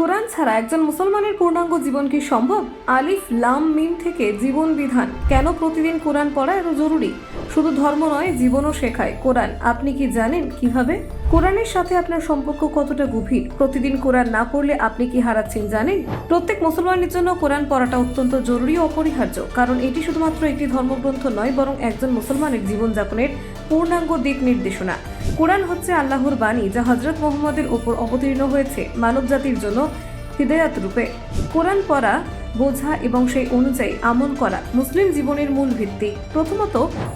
কোরআন ছাড়া একজন মুসলমানের পূর্ণাঙ্গ জীবন কি সম্ভব? আলিফ, লাম, মিম থেকে জীবন বিধান। কেন প্রতিদিন কোরআন পড়া এত জরুরি? শুধু ধর্ম নয়, জীবনও শেখায়। কোরআন, আপনি কি জানেন কীভাবে? কোরআনের সাথে আপনার সম্পর্ক কতটা গভীর? প্রতিদিন কোরআন না পড়লে আপনি কি হারাচ্ছেন জানেন? প্রত্যেক মুসলমানের জন্য কোরআন পড়াটা অত্যন্ত জরুরি ও অপরিহার্য, কারণ এটি শুধুমাত্র একটি ধর্মগ্রন্থ নয়, বরং একজন মুসলমানের জীবনযাপনের পূর্ণাঙ্গ দিক নির্দেশনা। কোরআন হচ্ছে আল্লাহর বাণী, যা হজরত মোহাম্মদের ওপর অবতীর্ণ হয়েছে মানব জাতির জন্য হৃদয়াত রূপে। কোরআন পড়া, বোঝা এবং সেই অনুযায়ী আমল করা মুসলিম জীবনের মূল ভিত্তি। প্রথমত,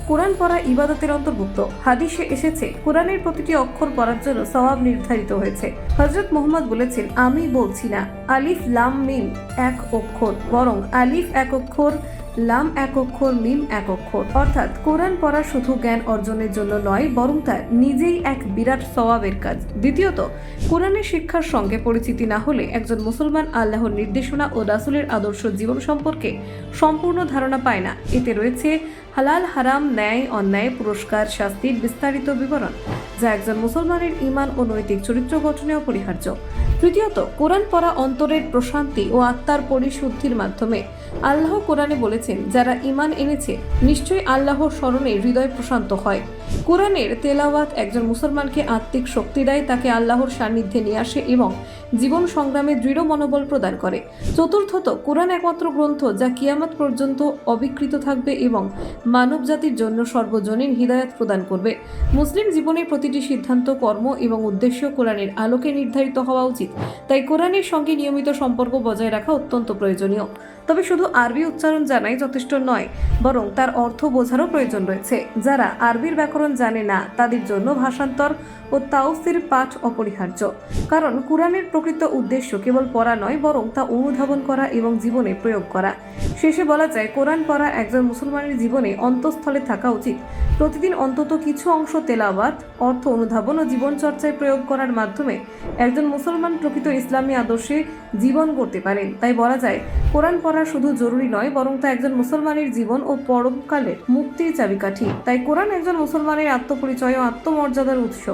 কোরআন পড়া ইবাদতের অন্তর্ভুক্ত। হাদিসে এসেছে, কোরআনের প্রতিটি অক্ষর পড়ার জন্য সওয়াব নির্ধারিত হয়েছে। হজরত মোহাম্মদ বলেছেন, আমি বলছি না, আলিফ লাম মিম এক অক্ষর, বরং আলিফ এক অক্ষর লাম এক অক্ষর মিম এক অক্ষর অর্থাৎ কোরআন পড়া শুধু জ্ঞান অর্জনের জন্য নয়, বরং তা নিজেই এক বিরাট সওয়াবের কাজ। দ্বিতীয়ত কোরআনের শিক্ষার সঙ্গে পরিচিতি না হলে একজন মুসলমান আল্লাহর নির্দেশনা ও রাসুলের আদর্শ জীবন সম্পর্কে সম্পূর্ণ ধারণা পায় না। এতে রয়েছে হালাল, হারাম, ন্যায়, অন্যায়, পুরস্কার শাস্তির বিস্তারিত বিবরণ। যা একজন মুসলমানের ঈমান ও নৈতিক চরিত্র গঠনে অপরিহার্য তৃতীয়ত, কোরআন পড়া অন্তরের প্রশান্তি ও আত্মার পরিশুদ্ধির মাধ্যমে। আল্লাহ কোরআনে বলেছেন, যারা ঈমান এনেছে, নিশ্চয়ই আল্লাহর স্মরণে হৃদয় প্রশান্ত হয়। কোরআনের তেলাওয়াত একজন মুসলমানকে আত্মিক শক্তি দেয়, তাকে আল্লাহর সান্নিধ্যে নিয়ে আসে এবং জীবন সংগ্রামে দৃঢ় মনোবল প্রদান করে। চতুর্থত, কোরআন একমাত্র গ্রন্থ যা কিয়ামত পর্যন্ত অবিকৃত থাকবে এবং মানব জাতির জন্য সর্বজনীন হৃদায়ত প্রদান করবে। মুসলিম জীবনের প্রতিটি সিদ্ধান্ত, কর্ম এবং উদ্দেশ্য কোরআনের আলোকে নির্ধারিত হওয়া উচিত। তাই কোরআনের সঙ্গে নিয়মিত সম্পর্ক বজায় রাখা অত্যন্ত প্রয়োজনীয়। তবে শুধু আরবি উচ্চারণ জানাই যথেষ্ট নয়, বরং তার অর্থ বোঝারও প্রয়োজন রয়েছে। যারা আরবির ব্যাকরণ জানে না, তাদের জন্য ভাষান্তর ও তাওসির পাঠ অপরিহার্য। কারণ কোরআনের প্রকৃত উদ্দেশ্য কেবল পড়া নয়, বরং তা অনুধাবন করা এবং জীবনে প্রয়োগ করা। শেষে বলা যায়, কোরআন পড়া একজন মুসলমানের জীবনে অন্তঃস্থলে থাকা উচিত। প্রতিদিন অন্তত কিছু অংশ তেলাওয়াত, অর্থ অনুধাবন ও জীবনচর্চায় প্রয়োগ করার মাধ্যমে একজন মুসলমান প্রকৃত ইসলামী আদর্শে জীবন করতে পারেন। তাই বলা যায়, কোরআন পড়া শুধু জরুরি নয়, বরং তা একজন মুসলমানের জীবন ও পরমকালের মুক্তির চাবিকাঠি। তাই কোরআন একজন মুসলমানের আত্মপরিচয় ও আত্মমর্যাদার উৎস।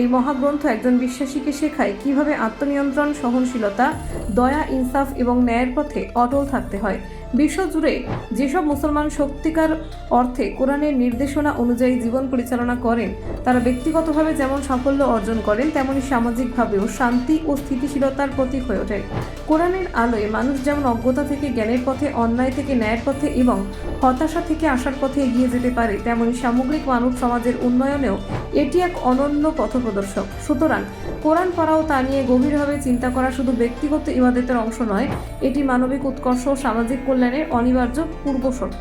এই মহাগ্রন্থ একজন বিশ্বাসীকে শেখায় কীভাবে আত্মনিয়ন্ত্রণ, সহনশীলতা, দয়া, ইনসাফ এবং ন্যায়ের পথে অটল থাকতে হয়। বিশ্বজুড়ে যেসব মুসলমান সত্যিকার অর্থে কোরআনের নির্দেশনা অনুযায়ী জীবন পরিচালনা করেন, তারা ব্যক্তিগতভাবে যেমন সাফল্য অর্জন করেন, তেমনি সামাজিকভাবেও শান্তি ও স্থিতিশীলতার প্রতীক হয়ে ওঠে। কোরআনের আলোয় মানুষ যেমন অজ্ঞতা থেকে জ্ঞানের পথে, অন্যায় থেকে ন্যায়ের পথে এবং হতাশা থেকে আসার পথে এগিয়ে যেতে পারে, তেমনি সামগ্রিক মানব সমাজের উন্নয়নেও এটি এক অনন্য পথপ্রদর্শক। সুতরাং কোরআন পড়াও তা নিয়ে গভীরভাবে চিন্তা করা শুধু ব্যক্তিগত ইবাদতের অংশ নয়, এটি মানবিক উৎকর্ষ ও সামাজিক কল্যাণের অনিবার্য পূর্বশর্ত।